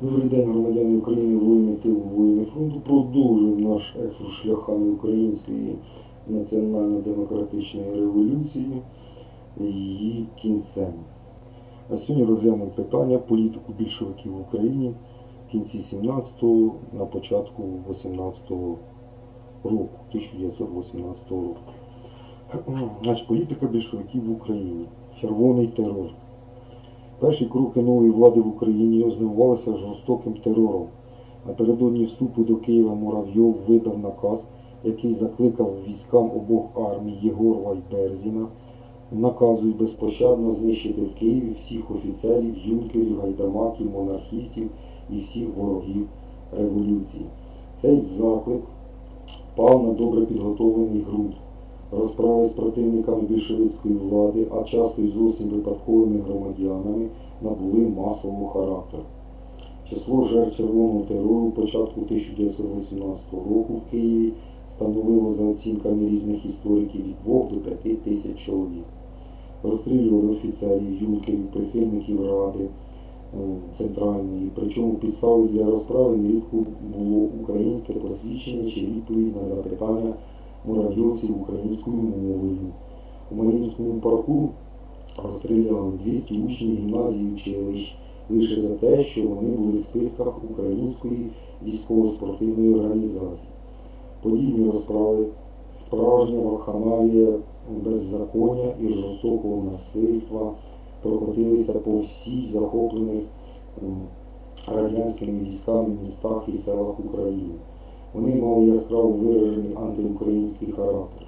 Добрий день, громадяни України, воїни тилу, воїни фронту. Продовжуємо наш екскурс шляхами української національно-демократичної революції її кінцем. А сьогодні розглянемо питання політику більшовиків в Україні в кінці 17-го, на початку 18-го року, 1918 року. Значить, політика більшовиків в Україні. Червоний терор. Перші кроки нової влади в Україні ознайомувалися жорстоким терором. Напередодні вступу до Києва Муравйов видав наказ, який закликав військам обох армій Єгорова і Берзіна, наказує безпощадно знищити в Києві всіх офіцерів, юнкерів, гайдамаків, монархістів і всіх ворогів революції. Цей заклик пав на добре підготовлений ґрунт. Розправи з противниками більшовицької влади, а часто й зовсім випадковими громадянами, набули масового характеру. Число жертв червоного терору початку 1918 року в Києві становило за оцінками різних істориків від 2 до 5 тисяч чоловік. Розстрілювали офіцерів, юнкерів, прихильників ради е, центральної, причому підставою для розправи нерідко було українське посвідчення чи відповідь на запитання муравйовців українською мовою. У Маріїнському парку розстріляли 200 учнів гімназії училищ лише за те, що вони були в списках Української військово-спортивної організації. Подібні розправи, справжня вакханалія беззаконня і жорстокого насильства прокотилися по всіх захоплених радянськими військами містах і селах України. Вони мали яскраво виражений антиукраїнський характер.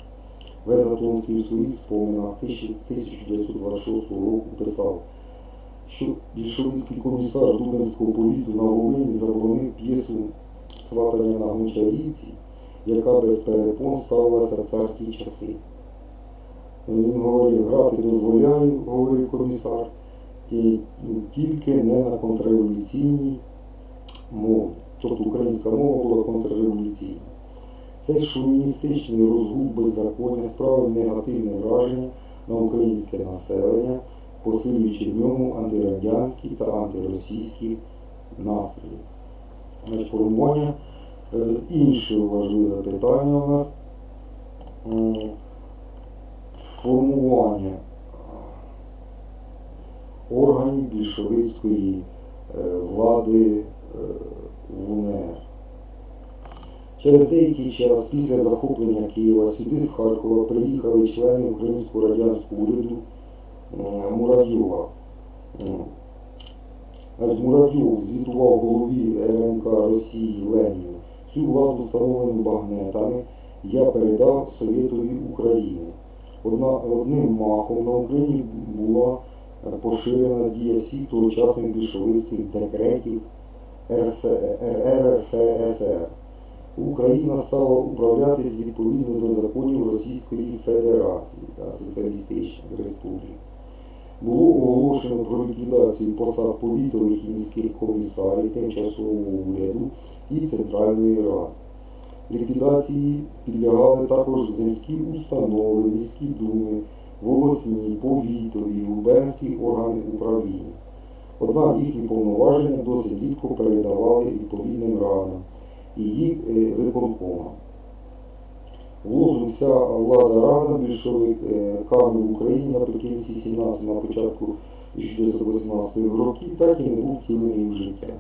Везатлонський у своїх споминах 1926 року писав, що більшовицький комісар Дубенського повіту на Волині заборонив п'єсу сватання на Гончарівці, яка без перепон ставилася в царські часи. Він говорив, грати дозволяю, говорив комісар, ті- тільки не на контрреволюційній мові. Тобто українська мова була контрреволюційна. Цей шовіністичний розгул беззаконня справив негативне враження на українське населення, посилюючи в ньому антирадянські та антиросійські настрої. Формування е, інше важливе питання у нас формування е, органів більшовицької е, влади УНР. Через деякий час після захоплення Києва сюди з Харкова приїхали члени українського радянського уряду е, Муравйова. Муравйов звітував голові РНК Росії Леніну. Цю владу встановлену багнетами я передав Совєтові України. Одна, одним махом на Україні була е, поширена дія всіх тогочасних більшовицьких декретів РФСР. Україна стала управлятись відповідно до законів Російської Федерації та Соціалістичних Республік. Було оголошено про ліквідацію посад повітових і міських комісарів тимчасового уряду і Центральної Ради. Ліквідації підлягали також земські установи, міські думи, волосні, повітові, губернські органи управління. Однак їхні повноваження досить рідко передавали відповідним радам і їх е, виконкомам. Лозунг вся влада рада більшовиками в Україні наприкінці 17 на початку 1918 років так і не був втілений в життя.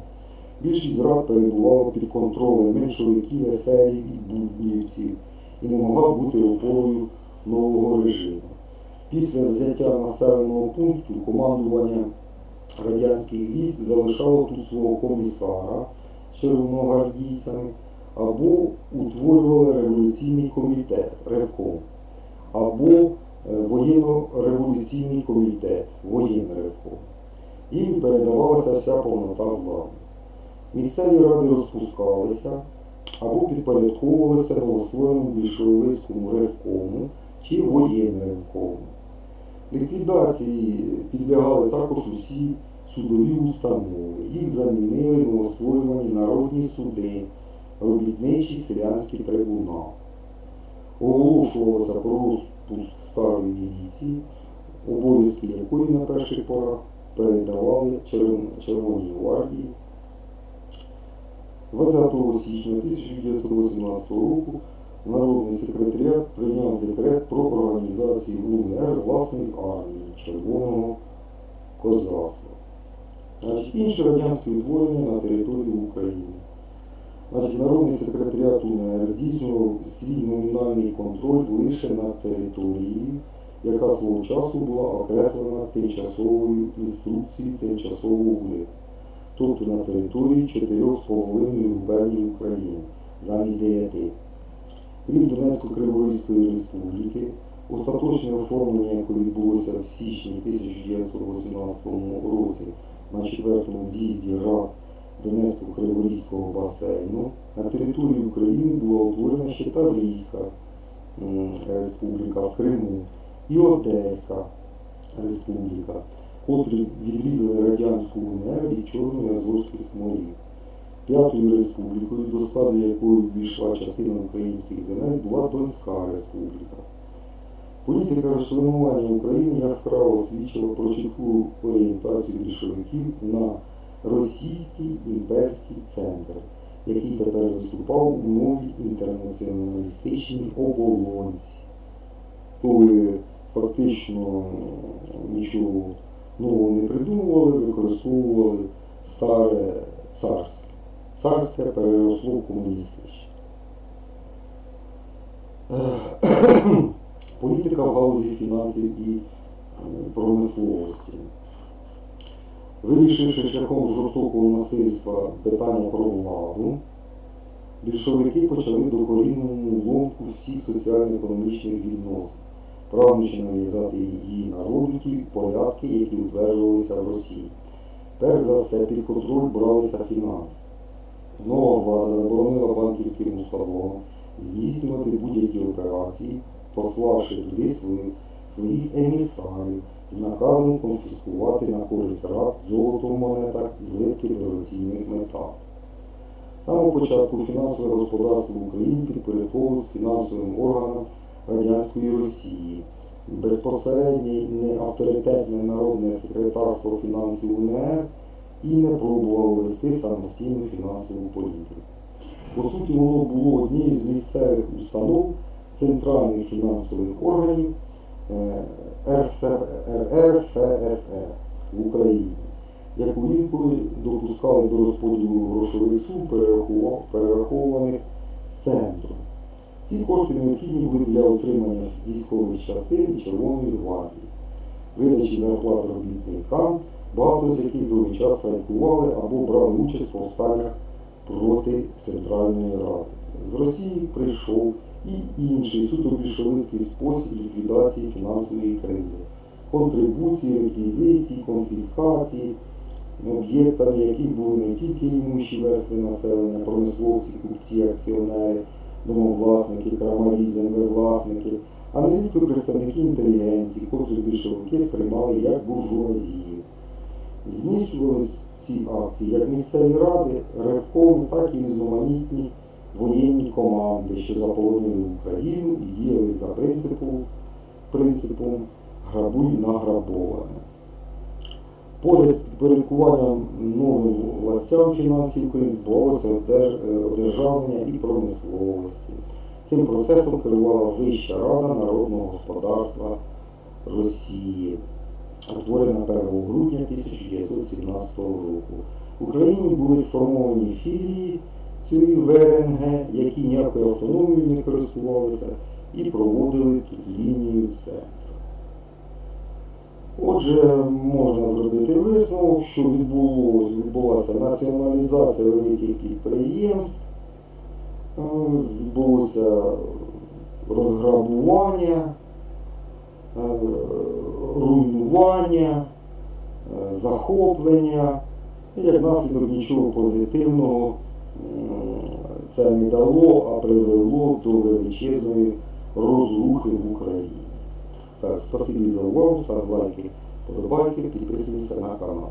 Більшість рад перебувала під контролем меншовиків, еселів і буднівців і не могла бути опорою нового режиму. Після взяття населеного пункту командування радянських військ залишало тут свого комісара з червоногвардійцями або утворювали революційний комітет Ревком, або е, воєнно-революційний комітет Воєнревком. Їм передавалася вся повнота влади. Місцеві ради розпускалися або підпорядковувалися новоствореному більшовицькому ревкому чи воєнревкому. Ліквідації підлягали також усі судові установи. Їх замінили новостворювані народні суди, робітничий селянський трибунал. Оголошувалося про розпуск старої міліції, обов'язки якої на перших порах передавали Червоній гвардії 20 січня 1918 року Народний секретаріат прийняв декрет про організацію УНР власної армії Червоного козацтва. Значить, інші радянські утворення на території України. Значить, Народний секретаріат УНР здійснював свій номінальний контроль лише над територією, яка свого часу була окреслена тимчасовою інструкцією тимчасового уряду, тобто на території 4,5 губерній України замість 9. Крім Донецько-Криворізької республіки, остаточне оформлення, яке відбулося в січні 1918 році на 4-му з'їзді РАД Донецько-Криворізького басейну, на території України була утворена ще Таврійська республіка в Криму і Одеська республіка, котрі відрізали радянську УНР від Чорно-Азовських морів. П'ятою республікою, до складу якої ввійшла частина українських земель, була Донська республіка. Політика розчленування України яскраво свідчила про чітку орієнтацію більшовиків на російський імперський центр, який тепер виступав у новій інтернаціоналістичній оболонці. Коли фактично нічого нового не придумували, використовували старе царське. Царське переросло в комуністичне. Політика в галузі фінансів і е, промисловості. Вирішивши шляхом жорстокого насильства питання про владу, більшовики почали докорінному ломку всіх соціально-економічних відносин, прагнучи нав'язати її народу ті порядки, які утверджувалися в Росії. Перш за все під контроль бралися фінанси. Нова влада заборонила банківським установам здійснювати будь-які операції, пославши туди своїх, своїх емісарів з наказом конфіскувати на користь рад золото в монетах і злитки дорогоцінних металів. З самого початку фінансове господарство в Україні підпорядковувалось фінансовим органам радянської Росії. Безпосереднє неавторитетне народне секретарство фінансів УНР і не пробувало вести самостійну фінансову політику. По суті, воно було однією з місцевих установ центральних фінансових органів е, РСР ФСР в Україні, яку інколи допускали до розподілу грошових сум, перерахованих з центру. Ці кошти необхідні були для отримання військових частин Червоної гвардії, видачі зарплат робітникам, багато з яких довгий час страйкували або брали участь в повстаннях проти Центральної Ради. З Росії прийшов і інший суто більшовицький спосіб ліквідації фінансової кризи, контрибуції, реквізиції, конфіскації, об'єктами яких були не тільки імущі верстви населення, промисловці, купці, акціонери, домовласники, крамарі, землевласники, а не тільки представники інтелігенції, котрі більшовики сприймали як буржуазію. Зміщувались ці акції як місцеві ради, ревком, так і різноманітні воєнні команди, що заполонили Україну і діяли за принципом, принципом грабуй награбоване. Поряд з підпорядкуванням новим властям фінансів України відбувалося е, одержавлення і промисловості. Цим процесом керувала Вища Рада народного господарства Росії, утворена 1 грудня 1917 року. В Україні були сформовані філії цієї ВРНГ, які ніякою автономією не користувалися і проводили тут лінію центру. Отже, можна зробити висновок, що відбулася націоналізація великих підприємств, е, відбулося розграбування, е, руйнування, е, захоплення. І як наслідок нічого позитивного це не дало, а привело до величезної розрухи в Україні. Так, спасибі за увагу, ставте лайки, подобайки, підписуємося на канал.